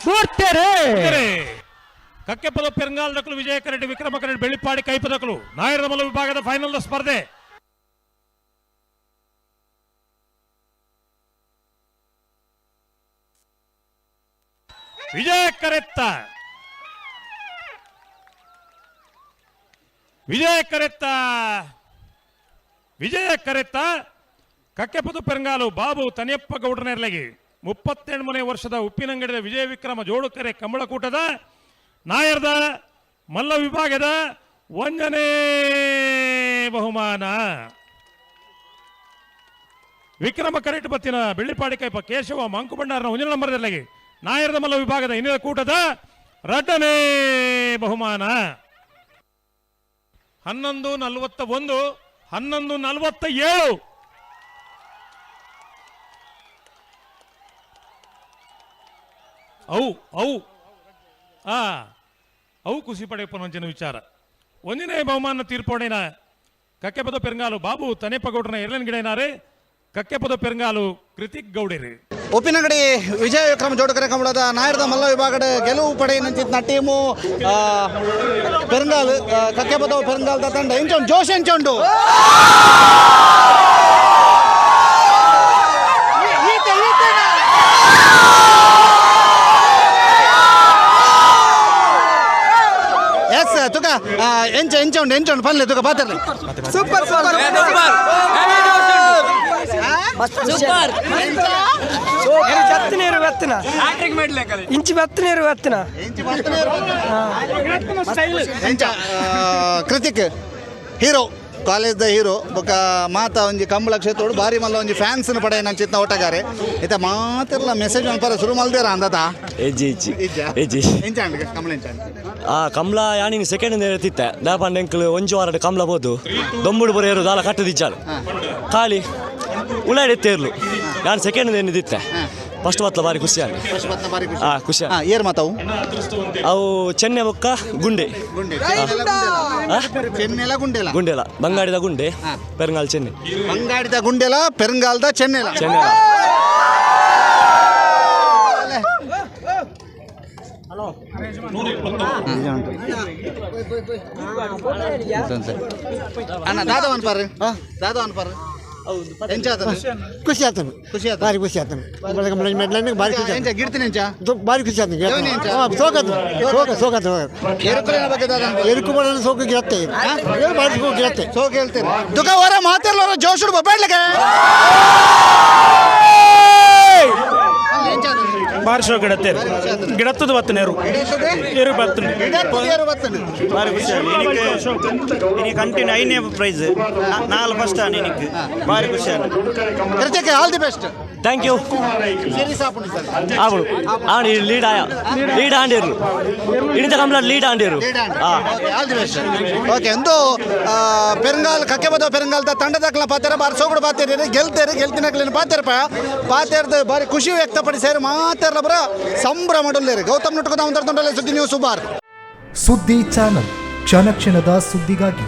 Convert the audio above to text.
ಮೂರ್ತಿಯರೇ ಕಕ್ಕೆಪದ ಪೆರಂಗಾಲದಕ್ಕಲು ವಿಜಯ ಕರೆಡ್ಡಿ ವಿಕ್ರಮ ಕರೆಡ್ಡಿ ಬೆಳ್ಳಿಪಾಡಿ ಕೈಪದಕಲು ನಾಯರದ ಮಲ್ಲ ವಿಭಾಗದ ಫೈನಲ್ ಸ್ಪರ್ಧೆ ವಿಜಯ ಕರೆತ್ತ ವಿಜಯ ಕರೆತ್ತ ವಿಜಯ ಕರೆತ್ತ ಕಕ್ಕೆಪದು ಪೆರಂಗಾಲು ಮುಪ್ಪತ್ತೆಂಟನೇ ವರ್ಷದ ಉಪ್ಪಿನಂಗಡಿದ ವಿಜಯ ವಿಕ್ರಮ ಜೋಡುಕರೆ ಕಂಬಳಕೂಟದ ನಾಯರ್ದ ಮಲ್ಲ ವಿಭಾಗದ ಒಂದನೇ ಬಹುಮಾನ. ವಿಕ್ರಮ ಕರೆಟ್ ಬತ್ತಿನ ಬೆಳ್ಳಿಪಾಡಿ ಕೈಪ ಕೇಶವ ಮಂಕುಬಣ್ಣಾರನ ಒಂದನೇ ನಂಬರದಲ್ಲಿ ನಾಯರ್ದ ಮಲ್ಲ ವಿಭಾಗದ ಇನ್ನಿದ ಕೂಟದ ರಡ್ಡನೇ ಬಹುಮಾನ. ಹನ್ನೊಂದು ನಲವತ್ತ ಒಂದು ಹನ್ನೊಂದು ನಲವತ್ತ ಏಳು ಅವು ಅವು ಆ ಅವು ಖುಷಿ ಪಡೆಯಪ್ಪನ ವಿಚಾರ. ಒಂದಿನೇ ಬಹುಮಾನ ತೀರ್ಪೋಣೆನ ಕಕ್ಕೆಪದ ಪೆರಂಗಾಲು ಬಾಬು ತನೆಪ್ಪಗೌಡನ ಎರಲನ್ ಗಿಡನಾರೆ ಕಕ್ಕೆಪದ ಪೆರಂಗಾಲು ಕೃತಿಕ್ ಗೌಡರಿ. ಉಪ್ಪಿನಗಡಿ ವಿಜಯ ವಿಕ್ರಮ ಜೋಡಕರೆ ಕಂಬಳದ ನಾಯರದ ಮಲ್ಲ ವಿಭಾಗದ ಗೆಲುವು ಪಡೆಯನಂಚಿತ್ನ ಟೀಮು ಆ, ಪೆರಂಗಾಲ್ ಕಕ್ಕೆಪದ ಪೆರಂಗಾಲ್ದ ತಂಡ. ಇಂಚೊಂಡು ಜೋಶ್ ಎಂಚೊಂಡು. ఎంచ ఎంచ ఉండి ఎంచ ఉండి పర్లేదు ఒక పాత్ర super super super Krithik hero ಕಾಲೇಜ್ದ hero ಬೊಕ ಮಾತ ಒಂಜಿ ಕಂಬಳ ಕ್ಷೇತ್ರ ಬಾರಿ ಮಲ್ಲ ಒಂಜಿ ಫ್ಯಾನ್ಸ್ ಪಡೆ ನಂಚಿತ್ತ ಒಟ್ಟಗಾರೆ. ಇತ ಮಾತಿರ್ಲ ಮೆಸೇಜ್ ಅನ್ಪಾರ ಶುರು ಮಲ್ದೇರ ಅಂದದ? ಎಜ್ಜಿ ಇಜ್ಜಿ? ಎಜ್ಜಿ ಎಂಚ ಅಂಡ್ ಕಂಬಳ ಎಂಚ ಆ ಕಮಲ ಯಾನಿಂಗ್ ಸೆಕೆಂಡ್ ನೇರತಿತ್ತೆ ದಾಪಂಡ ಎಂಕ್ಲು ಒಂಜು ವಾರಡ್ ಕಮಲ ಬೋದು. ದೊಂಬುಡು ಬರ ಏರು ದಾಲ ಕಟ್ಟದಿಚ್ಚಾಳು ಖಾಲಿ. ಉಳಾಡಿ ಎತ್ತೇರ್ಲು ನಾನು ಸೆಕೆಂಡ್ ಇದಿತ್ತೆ ಫಸ್ಟ್ ವತ್ಲ ಬಾರಿ ಖುಷಿ ಆಗಿ ಖುಷಿ. ಆ ಖುಷಿ ಏರ್ ಮಾತಾವು? ಅವು ಚೆನ್ನೆ ಬೊಕ್ಕ ಗುಂಡೆ. ಗುಂಡೆ ಆ? ಚೆನ್ನೆಲ ಗುಂಡೆಲ ಗುಂಡೆಲ ಬಂಗಾಡಿದ ಗುಂಡೆ ಪೆರಂಗಾಲ್ ಚೆನ್ನೆ ಬಂಗಾಡಿದ ಗುಂಡೆಲ ಪೆರಂಗಾಲ್ದ ಚೆನ್ನೆಲ ಚೆನ್ನೆ ಅಣ್ಣ ದಾದ ಅನ್ಪಾರ್ರಿ ದಾದ ಅನ್ಪಾರ್ರಿ ಎಂಚ ಆತನ ಖುಷಿ ಆತನು ಖುಷಿ ಆತ ಭಾರಿ ಖುಷಿ ಆತನು ಬೆಳಗ್ಗೆ ಮೆಡ್ಲನ್ನಿಗೆ ಭಾರಿ ಖುಷಿ ಗಿಡ್ತೀನಿ ಎಂಚ ಭಾರಿ ಖುಷಿ ಆತನು? ಸೋಕತ್ತು ಸೋಕ ಸೋಕತ್ತು ಎರುಕುಲಿನ ಬಗ್ಗೆ ಸೋಕ ಗಿರತ್ತೆ ಏನು ಭಾರಿ ಸೋಕ ಗಿರತ್ತೆ ಸೋ ಕೇಳ್ತೇನೆ ದುಃಖ ಹೊರ ಬಬ್ಬೇಡ್ಲಿಕ್ಕೆ. ಬಾರಿ ಶೋ ಗಿಡತ್ತೆ ಗಿಡತ್ತದ ಬತ್ತು ನೇರು ಏರು ಬತ್ತು ಬಾರಿ ಖುಷಿ ಆಗಿ എനിക്ക് ഇനി കണ്ടിന്യൂ അതിനെ പ്രൈസ് നാല് ഫസ്റ്റ് ആണ് എനിക്ക് ಬಾರಿ ಖುಷಿ ಆಗಿ ಕೃತಿಕೆ all the best thank you series ಆಪುಂಡು ಸರ್. ಆವಳು ಆಡಿ ಲೀಡ್ ಆಯ. ಲೀಡ್ ಆಂಡಿರ್ಲು ಇಡಿದ ಕಮಲ ಲೀಡ್ ಆಂಡಿರು ಓಕೆ ಒಂದು ಪೆರಂಗಾಲ್ ಕಕ್ಕೆ ಬದ ಪೆರಂಗಾಲ್ದ ತಂಡದಕ್ಲ ಪಾತೆರ ಬಾರಿ ಸೋಗುಡು ಪಾತೇರಿ ಗೆಲ್ತೇರಿ ಗೆಲ್ತಿನಕ್ಲಿನ ಪಾತೆರಪ ಪಾತೆರ್ದು ಬಾರಿ ಖುಷಿ ವ್ಯಕ್ತಪಡಿಸ್ಯಾರ ಮಾತೆರ್ಲ ಬರ ಸಂಭ್ರಮಡುಲ್ಲೇರಿ. ಗೌತಮ್ ನುಟ್ಕೋದ ತೊಂಡಲೆ ಸುದ್ದಿ ನ್ಯೂಸ್ ಸುಬಾರ್. ಸುದ್ದಿ ಚಾನಲ್ ಕ್ಷಣ ಕ್ಷಣದ ಸುದ್ದಿಗಾಗಿ